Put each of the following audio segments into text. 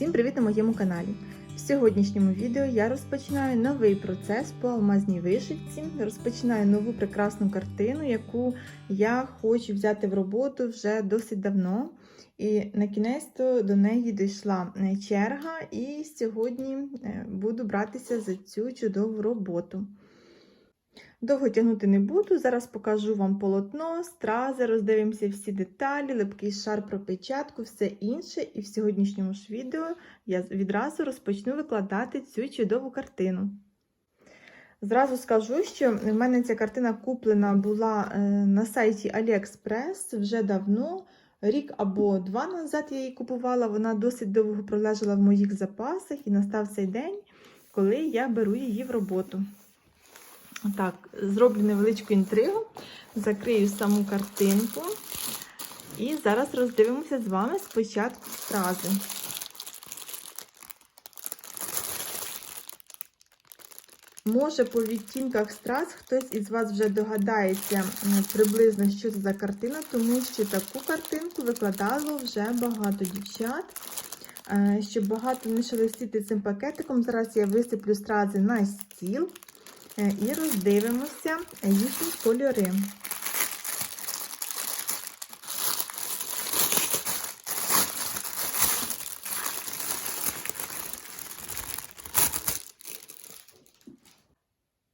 Всім привіт на моєму каналі! В сьогоднішньому відео я розпочинаю новий процес по алмазній вишивці. Розпочинаю нову прекрасну картину, яку я хочу взяти в роботу вже досить давно. І на кінець до неї дійшла е, черга, і сьогодні е, буду братися за цю чудову роботу. Довго тягнути не буду. Зараз покажу вам полотно, стрази, роздивимося всі деталі, липкий шар про печатку, все інше. І в сьогоднішньому ж відео я відразу розпочну викладати цю чудову картину. Зразу скажу, що в мене ця картина куплена була на сайті AliExpress вже давно. Рік або два назад я її купувала, вона досить довго пролежала в моїх запасах і настав цей день, коли я беру її в роботу. Так, зроблю невеличку інтригу, закрию саму картинку. І зараз роздивимося з вами спочатку стрази. Може, по відтінках страз хтось із вас вже догадається приблизно, що це за картина, тому що таку картинку викладало вже багато дівчат. Щоб багато не шелестіти цим пакетиком, зараз я висиплю стрази на стіл і роздивимося їхні кольори.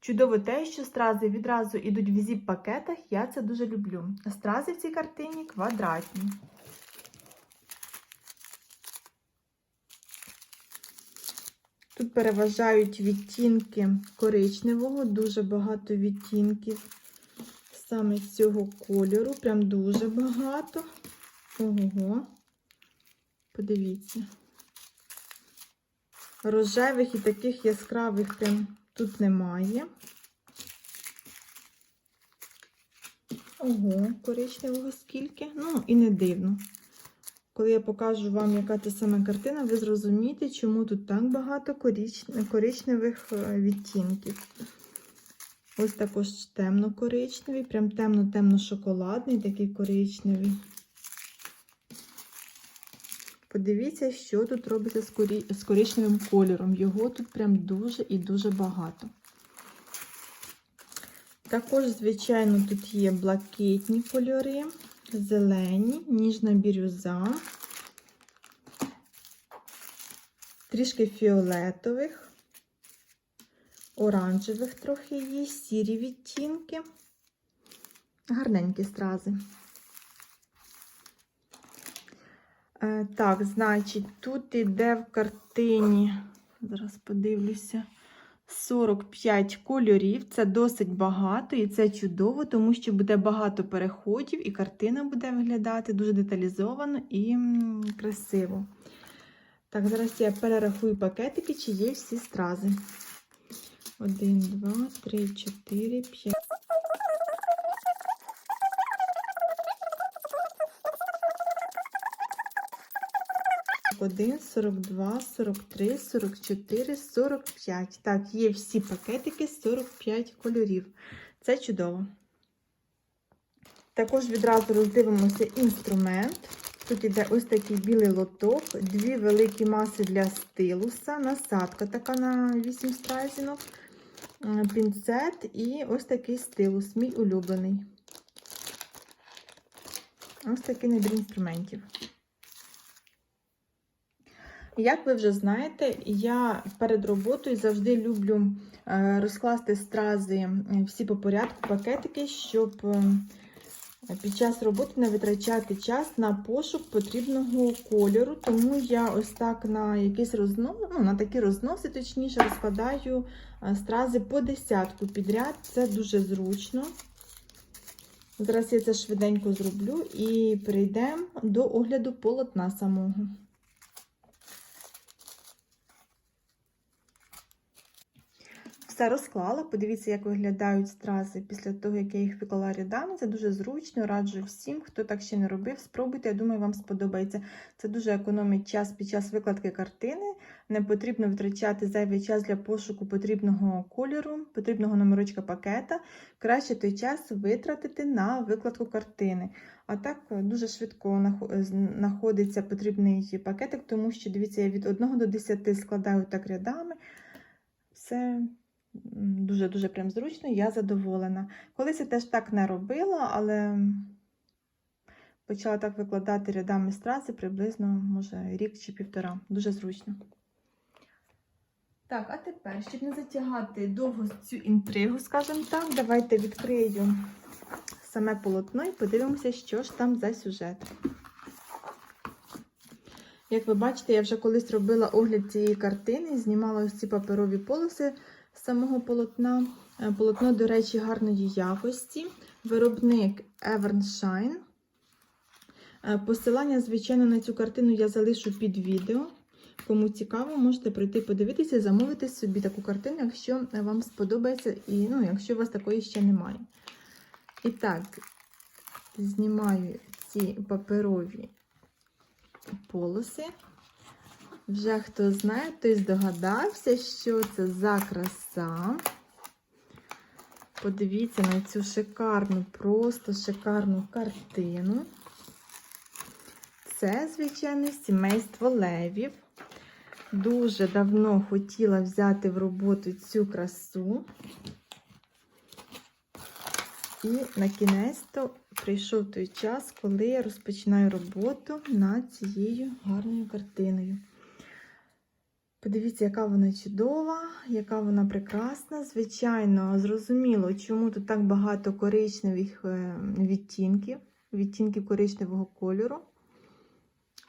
Чудово те, що стрази відразу йдуть в зіп-пакетах, я це дуже люблю. Стрази в цій картині квадратні. Тут переважають відтінки коричневого, дуже багато відтінків саме цього кольору, прям дуже багато. Ого, подивіться. Рожевих і таких яскравих прям тут немає. Ого, коричневого скільки. Ну, і не дивно. Коли я покажу вам, яка це саме картина, ви зрозумієте, чому тут так багато коричневих відтінків. Ось також темно-коричневий, прям темно-темно-шоколадний, такий коричневий. Подивіться, що тут робиться з, корі... з коричневим кольором. Його тут прям дуже і дуже багато. Також, звичайно, тут є блакитні кольори, зелені, ніжна бірюза, трішки фіолетових, оранжевих трохи є, сірі відтінки, гарненькі стрази. Так, значить, тут іде в картині, зараз подивлюся, 45 кольорів. Це досить багато і це чудово, тому що буде багато переходів, і картина буде виглядати дуже деталізовано і красиво. Так, зараз я перерахую пакетики, чи є всі стрази. 1, 2, 3, 4, 5. 41, 42, 43, 44, 45. Так, є всі пакетики 45 кольорів. Це чудово. Також відразу роздивимося інструмент. Тут іде ось такий білий лоток, дві великі маси для стилуса, насадка така на 8 стразінок, пінцет і ось такий стилус, мій улюблений. Ось такий набір інструментів. Як ви вже знаєте, я перед роботою завжди люблю розкласти стрази всі по порядку, пакетики, щоб під час роботи не витрачати час на пошук потрібного кольору. Тому я ось так на якісь рознос, ну, на такі розноси, точніше, розкладаю стрази по десятку підряд. Це дуже зручно. Зараз я це швиденько зроблю і перейдемо до огляду полотна самого. Все розклала. Подивіться, як виглядають стрази після того, як я їх виклала рядами. Це дуже зручно, раджу всім, хто так ще не робив. Спробуйте, я думаю, вам сподобається. Це дуже економить час під час викладки картини. не потрібно витрачати зайвий час для пошуку потрібного кольору, потрібного номерочка пакета. Краще той час витратити на викладку картини. А так е, дуже швидко знаходиться потрібний пакетик, тому що, дивіться, я від 1 до 10 складаю так рядами. Все дуже-дуже прям зручно, я задоволена. Колись я теж так не робила, але почала так викладати рядами стрази приблизно, може, рік чи півтора. Дуже зручно. Так, а тепер, щоб не затягати довго цю інтригу, скажімо так, давайте відкрию саме полотно і подивимося, що ж там за сюжет. Як ви бачите, я вже колись робила огляд цієї картини, знімала ось ці паперові полоси самого полотна. Е, Полотно, до речі, гарної якості. Виробник Evernshine. Е, Посилання, звичайно, на цю картину я залишу під відео. Кому цікаво, можете прийти подивитися, замовити собі таку картину, якщо вам сподобається, і ну, якщо у вас такої ще немає. І так, знімаю ці паперові полоси. Вже хто знає, той здогадався, що це за краса. Подивіться на цю шикарну, просто шикарну картину. Це, звичайно, сімейство левів. Дуже давно хотіла взяти в роботу цю красу. І на кінець-то прийшов той час, коли я розпочинаю роботу над цією гарною картиною. Подивіться, яка вона чудова, яка вона прекрасна. Звичайно, зрозуміло, чому тут так багато коричневих е, відтінків, відтінків коричневого кольору.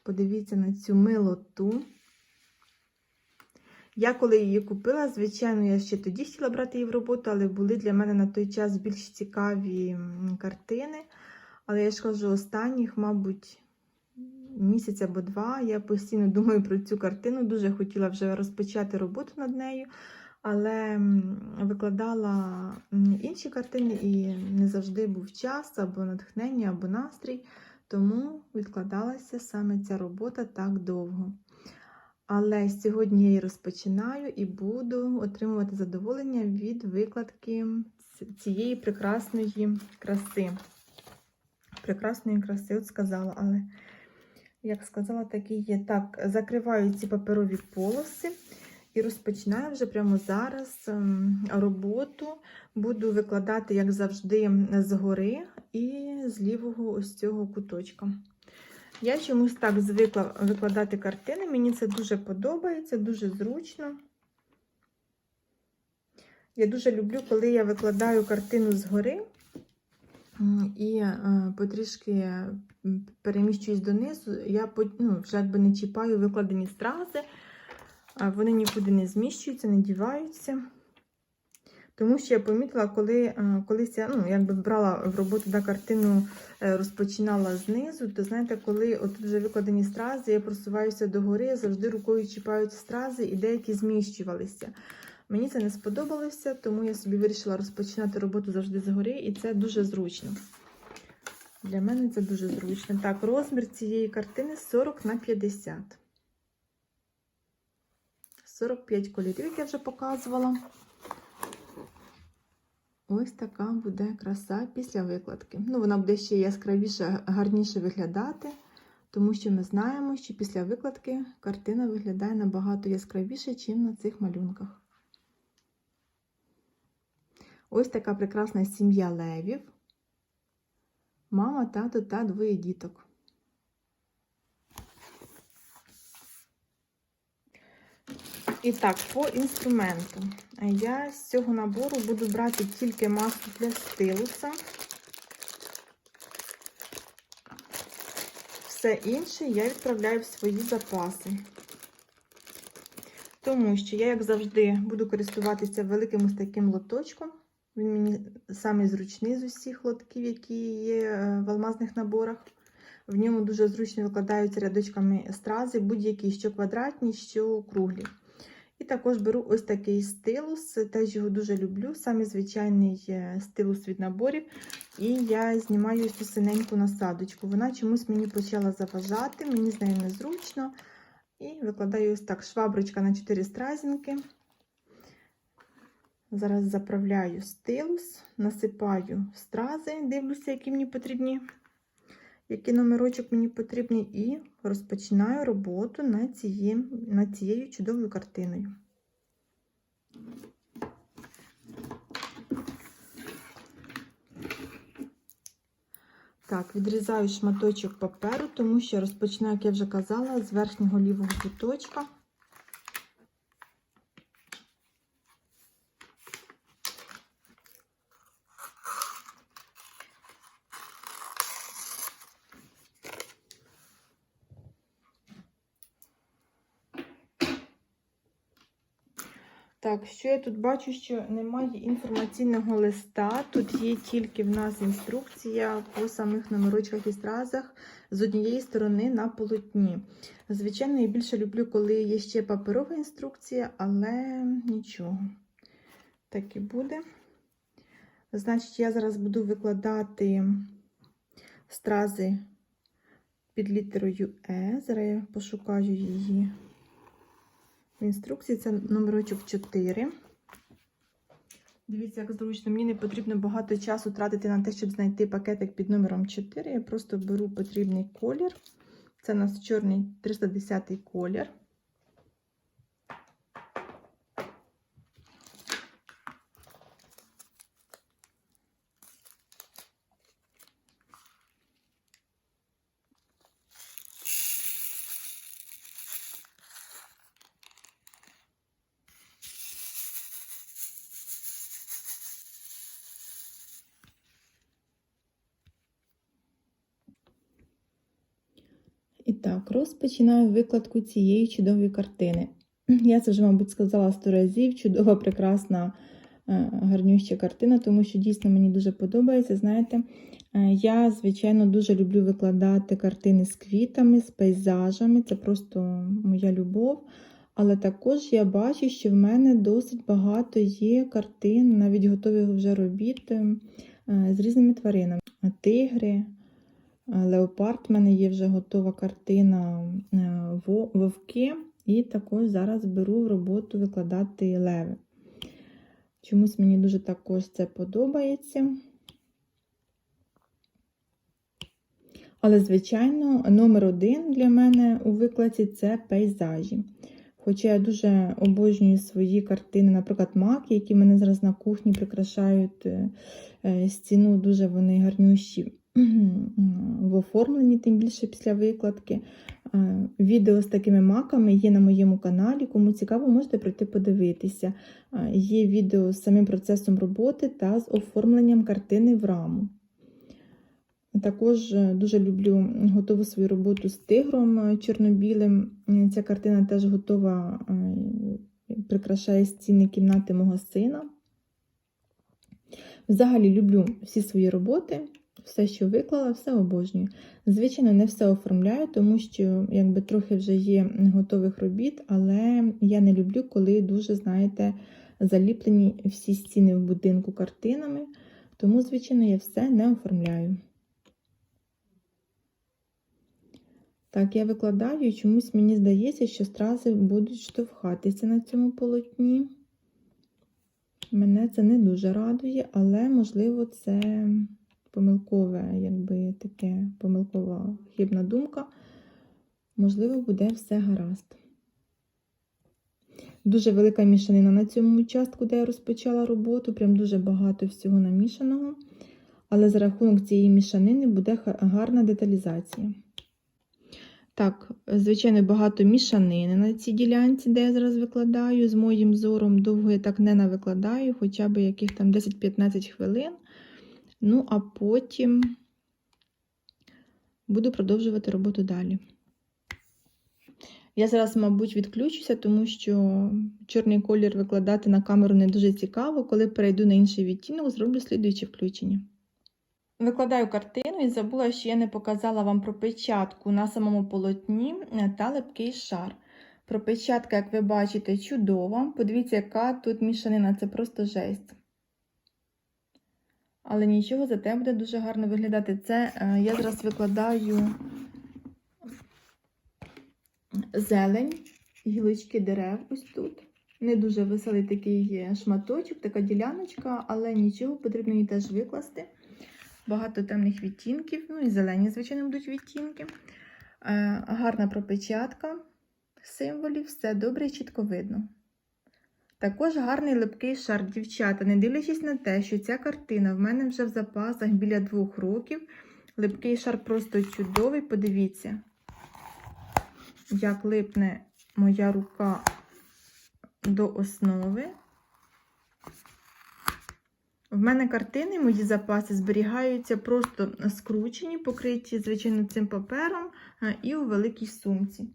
Подивіться на цю милоту. Я коли її купила, звичайно, я ще тоді хотіла брати її в роботу, але були для мене на той час більш цікаві картини. Але я ж кажу, останніх, мабуть, місяць або два. Я постійно думаю про цю картину. Дуже хотіла вже розпочати роботу над нею, але викладала інші картини і не завжди був час або натхнення, або настрій. Тому відкладалася саме ця робота так довго. Але сьогодні я її розпочинаю і буду отримувати задоволення від викладки цієї прекрасної краси. Прекрасної краси, от сказала, але як сказала, так і є. Так, закриваю ці паперові полоси і розпочинаю вже прямо зараз ем, роботу. Буду викладати, як завжди, згори і з лівого ось цього куточка. Я чомусь так звикла викладати картини. Мені це дуже подобається, дуже зручно. Я дуже люблю, коли я викладаю картину згори і е, потрішки переміщуюсь донизу. Я ну, вже якби не чіпаю викладені стрази, вони нікуди не зміщуються, не діваються. Тому що я помітила, коли е, колись я ну, якби брала в роботу да, картину, е, розпочинала знизу, то знаєте, коли от вже викладені стрази, я просуваюся догори, завжди рукою чіпаю стрази і деякі зміщувалися. Мені це не сподобалося, тому я собі вирішила розпочинати роботу завжди згори, і це дуже зручно. Для мене це дуже зручно. Так, розмір цієї картини 40 на 50. 45 кольорів, як я вже показувала. Ось така буде краса після викладки. Ну, вона буде ще яскравіше, гарніше виглядати, тому що ми знаємо, що після викладки картина виглядає набагато яскравіше, ніж на цих малюнках. Ось така прекрасна сім'я левів. Мама, тато та двоє діток. І так, по інструменту. Я з цього набору буду брати тільки маску для стилуса. Все інше я відправляю в свої запаси. Тому що я, як завжди, буду користуватися великим ось таким лоточком. Він мені самий зручний з усіх лотків, які є е, в алмазних наборах. В ньому дуже зручно викладаються рядочками стрази, будь-які, що квадратні, що круглі. І також беру ось такий стилус, теж його дуже люблю, самий звичайний е, стилус від наборів. І я знімаю цю синеньку насадочку. Вона чомусь мені почала заважати, мені з нею незручно. І викладаю ось так шваброчка на 4 стразінки. Зараз заправляю стилус, насипаю стрази, дивлюся, які мені потрібні, який номерочок мені потрібний, і розпочинаю роботу над цією, над цією чудовою картиною. Так, відрізаю шматочок паперу, тому що розпочинаю, як я вже казала, з верхнього лівого куточка. Так, що я тут бачу, що немає інформаційного листа. Тут є тільки в нас інструкція по самих номерочках і стразах з однієї сторони на полотні. Звичайно, я більше люблю, коли є ще паперова інструкція, але нічого. Так і буде. Значить, я зараз буду викладати стрази під літерою Е. Зараз я пошукаю її. В інструкції це номерочок 4. Дивіться, як зручно. Мені не потрібно багато часу тратити на те, щоб знайти пакетик під номером 4. Я просто беру потрібний колір. Це у нас чорний 310 колір. І так, розпочинаю викладку цієї чудової картини. Я це вже, мабуть, сказала сто разів. Чудова, прекрасна, е, гарнюща картина, тому що дійсно мені дуже подобається. Знаєте, е, я, звичайно, дуже люблю викладати картини з квітами, з пейзажами. Це просто моя любов. Але також я бачу, що в мене досить багато є картин, навіть готових вже робіт е, з різними тваринами. Тигри. Леопард в мене є вже готова картина вовки, і також зараз беру в роботу викладати леви. Чомусь мені дуже також це подобається. Але, звичайно, номер один для мене у викладці це пейзажі. Хоча я дуже обожнюю свої картини, наприклад, маки, які мене зараз на кухні прикрашають стіну, дуже вони гарнющі в оформленні, тим більше після викладки. Відео з такими маками є на моєму каналі. Кому цікаво, можете прийти подивитися. Є відео з самим процесом роботи та з оформленням картини в раму. Також дуже люблю готову свою роботу з тигром чорно-білим. Ця картина теж готова, прикрашає стіни кімнати мого сина. Взагалі люблю всі свої роботи все, що виклала, все обожнюю. Звичайно, не все оформляю, тому що якби трохи вже є готових робіт, але я не люблю, коли дуже, знаєте, заліплені всі стіни в будинку картинами. Тому, звичайно, я все не оформляю. Так, я викладаю і чомусь мені здається, що стрази будуть штовхатися на цьому полотні. Мене це не дуже радує, але, можливо, це помилкове, якби таке помилкова хибна думка, можливо, буде все гаразд. Дуже велика мішанина на цьому участку, де я розпочала роботу, прям дуже багато всього намішаного. Але за рахунок цієї мішанини буде гарна деталізація. Так, звичайно, багато мішанини на цій ділянці, де я зараз викладаю. З моїм зором довго я так не навикладаю, хоча б яких там 10-15 хвилин. Ну, а потім буду продовжувати роботу далі. Я зараз, мабуть, відключуся, тому що чорний колір викладати на камеру не дуже цікаво. Коли перейду на інший відтінок, зроблю слідуюче включення. Викладаю картину і забула, що я не показала вам про печатку на самому полотні та липкий шар. Пропечатка, як ви бачите, чудова. Подивіться, яка тут мішанина, це просто жесть. Але нічого, зате буде дуже гарно виглядати. Це е, я зараз викладаю зелень, гілочки дерев ось тут. Не дуже веселий такий шматочок, така діляночка, але нічого, потрібно її теж викласти. Багато темних відтінків, ну і зелені, звичайно, будуть відтінки. Е, гарна пропечатка символів, все добре і чітко видно. Також гарний липкий шар, дівчата, не дивлячись на те, що ця картина в мене вже в запасах біля двох років. Липкий шар просто чудовий. Подивіться, як липне моя рука до основи. В мене картини, мої запаси зберігаються просто скручені, покриті, звичайно, цим папером і у великій сумці.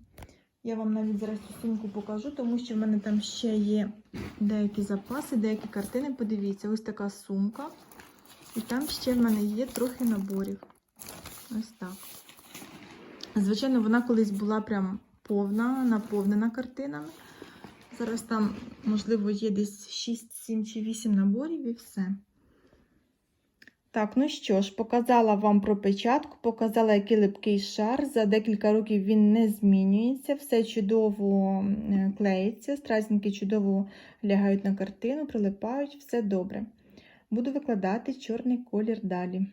Я вам навіть зараз цю сумку покажу, тому що в мене там ще є деякі запаси, деякі картини. Подивіться, ось така сумка. І там ще в мене є трохи наборів. Ось так. Звичайно, вона колись була прям повна, наповнена картинами. Зараз там, можливо, є десь 6, 7 чи 8 наборів і все. Так, ну що ж, показала вам про печатку, показала, який липкий шар. За декілька років він не змінюється, все чудово клеїться, стразінки чудово лягають на картину, прилипають, все добре. Буду викладати чорний колір далі.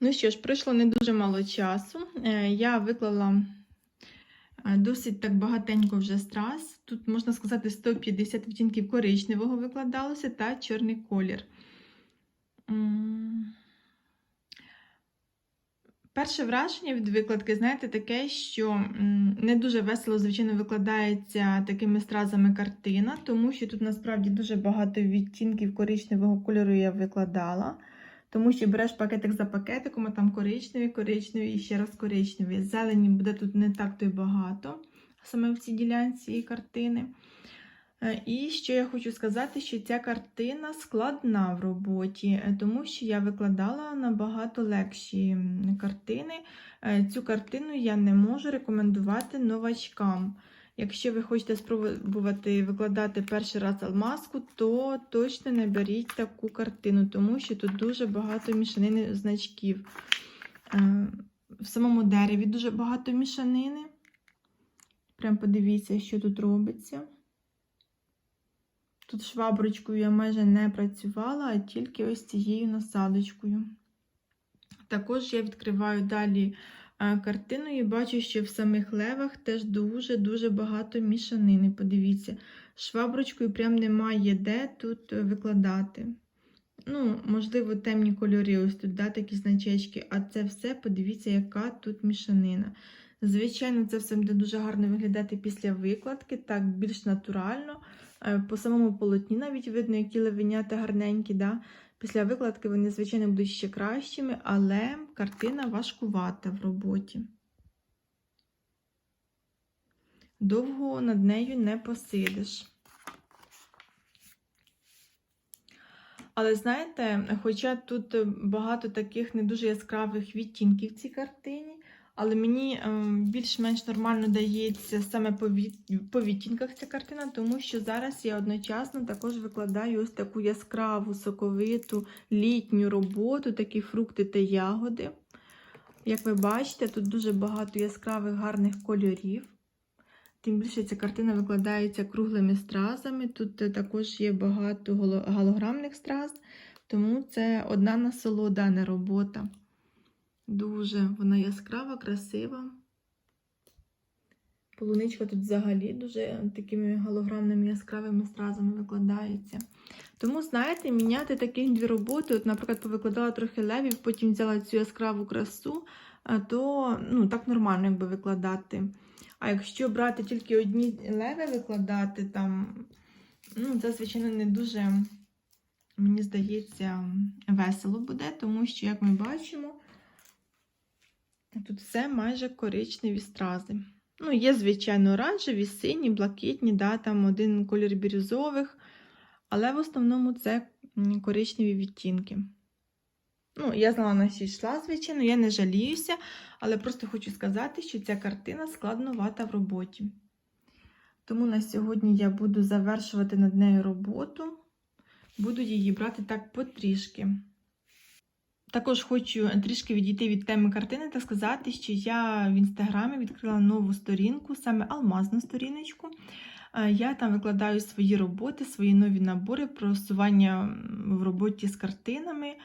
Ну що ж, пройшло не дуже мало часу. Е, Я виклала досить так багатенько вже страз. Тут, можна сказати, 150 відтінків коричневого викладалося та чорний колір. Перше враження від викладки, знаєте, таке, що не дуже весело, звичайно, викладається такими стразами картина, тому що тут насправді дуже багато відтінків коричневого кольору я викладала. Тому що береш пакетик за пакетиком, а там коричневий, коричневий і ще раз коричневий. Зелені буде тут не так то й багато, саме в цій ділянці картини. Е, і що я хочу сказати, що ця картина складна в роботі, е, тому що я викладала набагато легші картини. Е, цю картину я не можу рекомендувати новачкам. Якщо ви хочете спробувати викладати перший раз алмазку, то точно не беріть таку картину, тому що тут дуже багато мішанини значків. В самому дереві дуже багато мішанини. Прям подивіться, що тут робиться. Тут шваброчкою я майже не працювала, а тільки ось цією насадочкою. Також я відкриваю далі картину і бачу, що в самих левах теж дуже-дуже багато мішанини. Подивіться, шваброчкою прям немає де тут викладати. Ну, Можливо, темні кольори, ось тут да, такі значечки, а це все, подивіться, яка тут мішанина. Звичайно, це все буде дуже гарно виглядати після викладки, так, більш натурально. Е, по самому полотні навіть видно, які левеняти гарненькі. Да? Після викладки вони, звичайно, будуть ще кращими, але картина важкувата в роботі. Довго над нею не посидиш. Але знаєте, хоча тут багато таких не дуже яскравих відтінків в цій картині, але мені ем, більш-менш нормально дається саме по, від... по відтінках ця картина, тому що зараз я одночасно також викладаю ось таку яскраву, соковиту літню роботу, такі фрукти та ягоди. Як ви бачите, тут дуже багато яскравих гарних кольорів. Тим більше ця картина викладається круглими стразами. Тут також є багато голограмних страз, тому це одна насолода, не робота. Дуже вона яскрава, красива. Полуничка тут взагалі дуже такими голограмними яскравими стразами викладається. Тому, знаєте, міняти таких дві роботи, от, наприклад, повикладала трохи левів, потім взяла цю яскраву красу, то ну, так нормально якби викладати. А якщо брати тільки одні леви викладати, там, ну, це, звичайно, не дуже, мені здається, весело буде, тому що, як ми бачимо, Тут все майже коричневі стрази. Ну, є, звичайно, оранжеві, сині, блакитні, да, там один колір бірюзових, але в основному це коричневі відтінки. Ну, я знала, на що йшла, звичайно, я не жаліюся, але просто хочу сказати, що ця картина складновата в роботі. Тому на сьогодні я буду завершувати над нею роботу, буду її брати так потрішки. Також хочу трішки відійти від теми картини та сказати, що я в інстаграмі відкрила нову сторінку, саме алмазну сторіночку. Е, Я там викладаю свої роботи, свої нові набори, просування в роботі з картинами, е,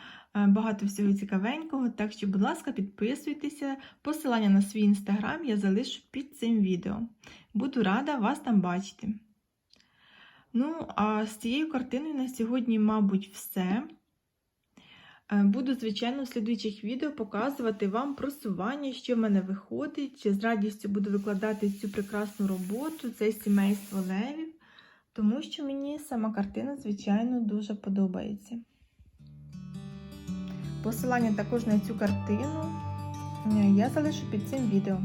багато всього цікавенького. Так що, будь ласка, підписуйтеся. Посилання на свій інстаграм я залишу під цим відео. Буду рада вас там бачити. Ну, а з цією картиною на сьогодні, мабуть, все. Е, Буду, звичайно, в слідуючих відео показувати вам просування, що в мене виходить, чи з радістю буду викладати цю прекрасну роботу, це сімейство левів, тому що мені сама картина, звичайно, дуже подобається. Посилання також на цю картину е, я залишу під цим відео.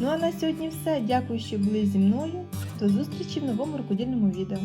Ну а на сьогодні все. Дякую, що були зі мною. До зустрічі в новому рукодільному відео.